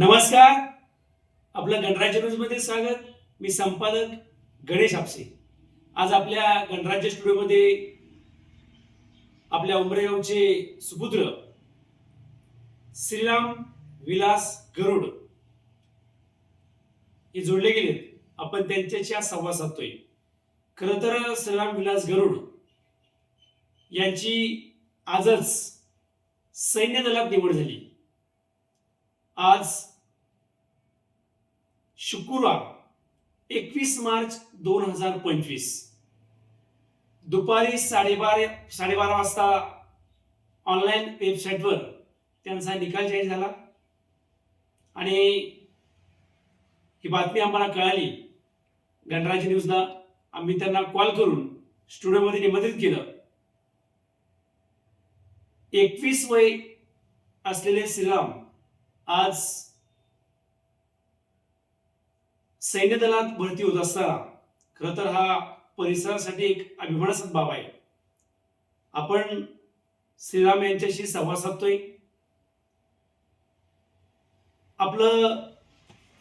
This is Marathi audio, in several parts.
नमस्कार. आपलं गणराज्य न्यूजमध्ये स्वागत. मी संपादक गणेश आपसे. आज आपल्या गणराज्य स्टुडिओमध्ये आपल्या उमरेगावचे सुपुत्र श्रीराम विलास गरुड हे जोडले गेलेत. आपण त्यांच्याशी आज संवाद साधतोय. खरं तर श्रीराम विलास गरुड यांची आजच सैन्य दलात निवड झाली. आज शुक्रवार एकवीस मार्च दोन हजार पंचवीस. दुपारी साडेबारा साडेबारा वाजता ऑनलाईन वेबसाईटवर त्यांचा निकाल जाहीर झाला. आणि ही बातमी आम्हाला कळाली. गणराज्य न्यूजला आम्ही त्यांना कॉल करून स्टुडिओमध्ये निमंत्रित केलं. एकवीस वय असलेले श्रीराम आज सैन्य दलात भरती होत असताना खर तर हा परिसरासाठी एक अभिमानास्पद बाब आहे. आपण श्रीराम यांच्याशी संवाद साधतोय. आपलं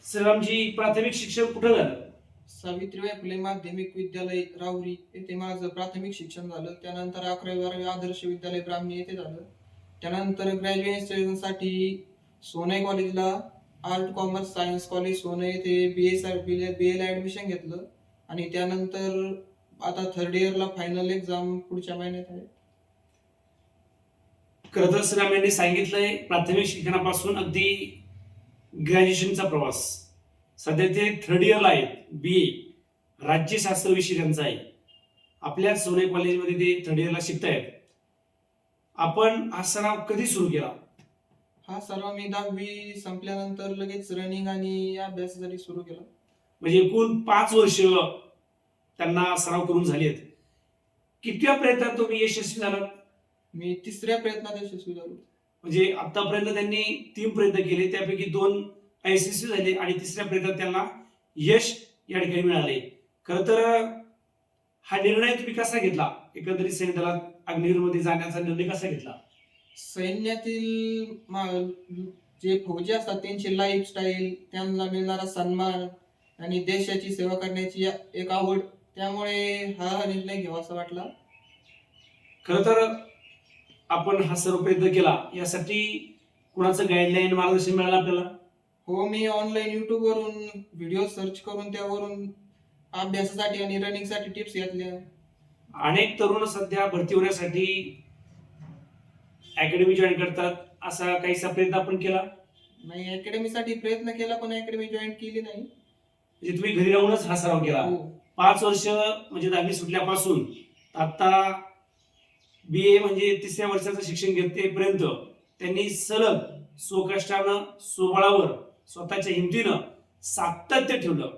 श्रीरामजी प्राथमिक शिक्षण कुठं झालं? सावित्रीबाई फुले माध्यमिक विद्यालय राहुरी येथे माझं प्राथमिक शिक्षण झालं. त्यानंतर अकरावी बारावी आदर्श विद्यालय ब्राह्मणी येथे झालं. त्यानंतर ग्रॅज्युएशनसाठी सोनई कॉलेजला arts commerce science college Sonai येथे बी ए बी एला ऍडमिशन घेतलं. आणि त्यानंतर आता थर्ड इयरला फायनल एक्झाम पुढच्या महिन्यात आहे. खरं तर यांनी सांगितलंय प्राथमिक शिक्षणापासून अगदी ग्रॅज्युएशनचा प्रवास. सध्या ते थर्ड इयरला आहेत बी ए राज्यशास्त्र विषय त्यांचा आहे. आपल्या सोने कॉलेजमध्ये ते थर्ड इयरला शिकतायत. आपण हा सराव कधी सुरू केला? हा सर्व मी दहावी संपल्यानंतर लगेच रनिंग आणि अभ्यासासाठी सुरू केला. म्हणजे एकूण पाच वर्ष त्यांना सराव करून झाले आहेत. कितव्या प्रयत्नात तुम्ही यशस्वी झालात? मी तिसऱ्या प्रयत्नात यशस्वी झालो. म्हणजे आतापर्यंत त्यांनी तीन प्रयत्न केले त्यापैकी दोन यशस्वी झाले आणि तिसऱ्या प्रयत्नात त्यांना यश या ठिकाणी मिळाले. खरं तर हा निर्णय तुम्ही कसा घेतला? एकंदरीत सैन्य दलात अग्निवीरमध्ये जाण्याचा निर्णय कसा घेतला? सैन्यातील जे फौजी असतात त्यांची लाईफस्टाईल त्यांना मिळणारा सन्मान आणि देशाची सेवा करण्याची एक आवड त्यामुळे हा निर्णय घ्यावा असा वाटला. खरं तर आपण हा सर्व प्रयत्न केला. यासाठी कुणाचं गाईडलाईन मार्गदर्शन मिळालं आपल्याला? हो मी ऑनलाईन युट्यूब वरून व्हिडिओ सर्च करून त्यावरून अभ्यासासाठी आणि रनिंगसाठी टिप्स घेतल्या. अनेक तरुण सध्या भरती होण्यासाठी अकॅडमी जॉईन करतात असा काहीसा प्रयत्न आपण केला? नाही अकॅडमीसाठी प्रयत्न केला पण अकॅडमी जॉईन केली नाही. म्हणजे तुम्ही घरी राहूनच हा सराव केला. हो. पाच वर्ष म्हणजे दहावी सुटल्यापासून आता बी ए म्हणजे तिसऱ्या वर्षाचं शिक्षण घेतेपर्यंत त्यांनी सलग स्वकष्टानं स्वबळावर स्वतःच्या हिमतीनं सातत्य ठेवलं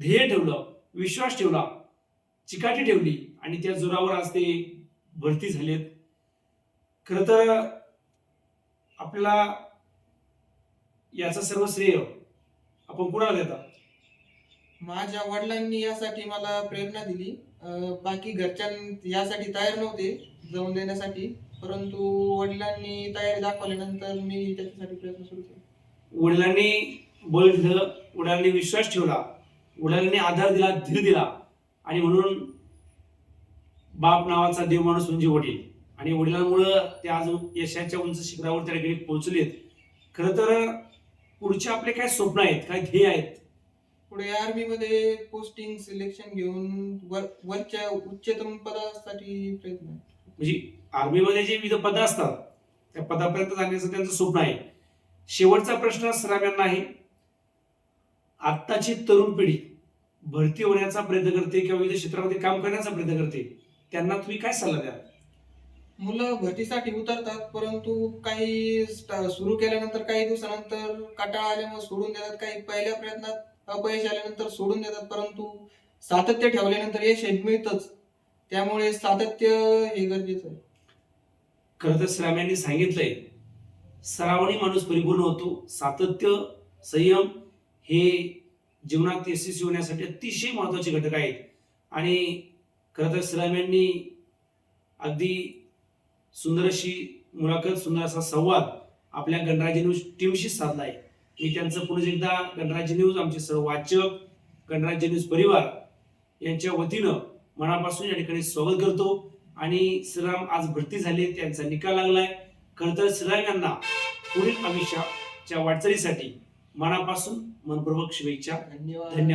ध्येय ठेवलं विश्वास ठेवला चिकाटी ठेवली आणि त्या जोरावर आज ते भरती झालेत. खरं तर आपल्याला याचं सर्व श्रेय आपण कुणाला देतात माझ्या वडिलांनी यासाठी मला प्रेरणा दिली. अं, बाकी घरच्यां यासाठी तयार नव्हते जाऊन देण्यासाठी. परंतु वडिलांनी तयारी दाखवल्यानंतर मी त्याच्यासाठी प्रयत्न सुरू केले. वडिलांनी बळ दिलं वडिलांनी विश्वास ठेवला वडिलांनी आधार दिला धीर दिला. आणि म्हणून बाप नावाचा देव माणूस म्हणजे वडील. आणि वडिलांमुळं ते आज यशाच्या उंच शिखरावर त्या ठिकाणी पोहोचलेत. खरं तर पुढचे आपले काय स्वप्न आहेत काय ध्येय आहेत? पुढे आर्मी मध्ये पोस्टिंग सिलेक्शन घेऊन वर वरच्या उच्चतम पदासाठी प्रयत्न. आहे. म्हणजे आर्मीमध्ये जे विविध पदं असतात त्या पदापर्यंत जाण्याचं त्यांचं स्वप्न आहे. शेवटचा प्रश्न सराव यांना आहे आत्ताची तरुण पिढी भरती होण्याचा प्रयत्न करते किंवा विविध क्षेत्रामध्ये काम करण्याचा प्रयत्न करते त्यांना तुम्ही काय सल्ला द्या मुलं भरतीसाठी उतरतात परंतु काही सुरू केल्यानंतर काही दिवसानंतर काटाळा आल्यामुळे सोडून देतात. काही पहिल्या प्रयत्नात अपयश आल्यानंतर सोडून देतात परंतु सातत्य ठेवल्यानंतर यश हे मिळतच. त्यामुळे सातत्य हे गरजेचं आहे. खरं तर श्राम यांनी सांगितलंय सरावाने माणूस परिपूर्ण होतो. सातत्य संयम हे जीवनात यशस्वी होण्यासाठी अतिशय महत्त्वाचे घटक आहेत. आणि खरं तर श्राम यांनी अगदी सुंदर अशी मुलाखत सुंदर असा संवाद आपल्या गणराज्य न्यूज टीमशी साधला आहे मी त्यांचं पुन्हा एकदा गणराज्य न्यूज आमचे सर्व वाचक गणराज्य न्यूज परिवार यांच्या वतीनं मनापासून या ठिकाणी स्वागत करतो. आणि श्रीराम आज भरती झाले त्यांचा निकाल लागलाय. खरं तर श्रीराम यांना पुढील आयुष्याच्या वाटचालीसाठी मनापासून मनपूर्वक शुभेच्छा. धन्यवाद. धन्यवाद.